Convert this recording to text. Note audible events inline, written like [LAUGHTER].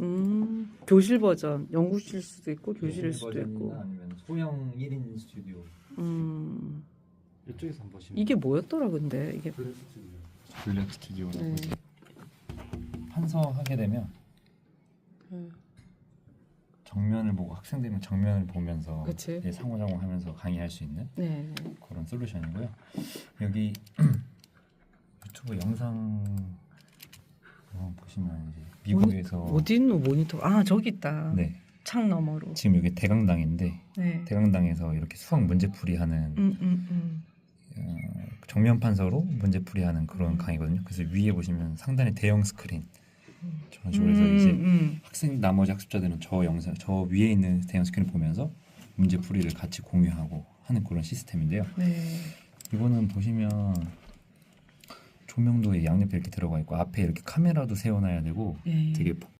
음, 교실 버전, 연구실 수도 있고 교실일 수도 있고. 아니면 소형 1인 스튜디오. 음, 이쪽에서 한번 보시면 이게 뭐였더라 근데 이게 블랙 스튜디오. 블랙 스튜디오라고 네. 이제 판서하게 되면 음. 정면을 보고 학생들은 정면을 보면서 그치. 이제 상호작용하면서 강의할 수 있는 네. 그런 솔루션이고요. 여기 [CLEARS THROAT] 유튜브 영상 어, 보시면 이제 미국에서 어디 있노 모니터? 아 저기 있다. 네 창 너머로. 지금 여기 대강당인데 네. 대강당에서 이렇게 수학 문제풀이 하는 음, 음, 음. 어, 정면 판서로 문제풀이 하는 그런 음. 강의거든요. 그래서 위에 보시면 상단에 대형 스크린 음. 저런 식으로 해서 이제 음. 학생 나머지 학습자들은 저 영상 저 위에 있는 대형 스크린 보면서 문제풀이를 같이 공유하고 하는 그런 시스템인데요. 네. 이거는 보시면 조명도 양옆에 이렇게 들어가 있고 앞에 이렇게 카메라도 세워놔야 되고 예. 되게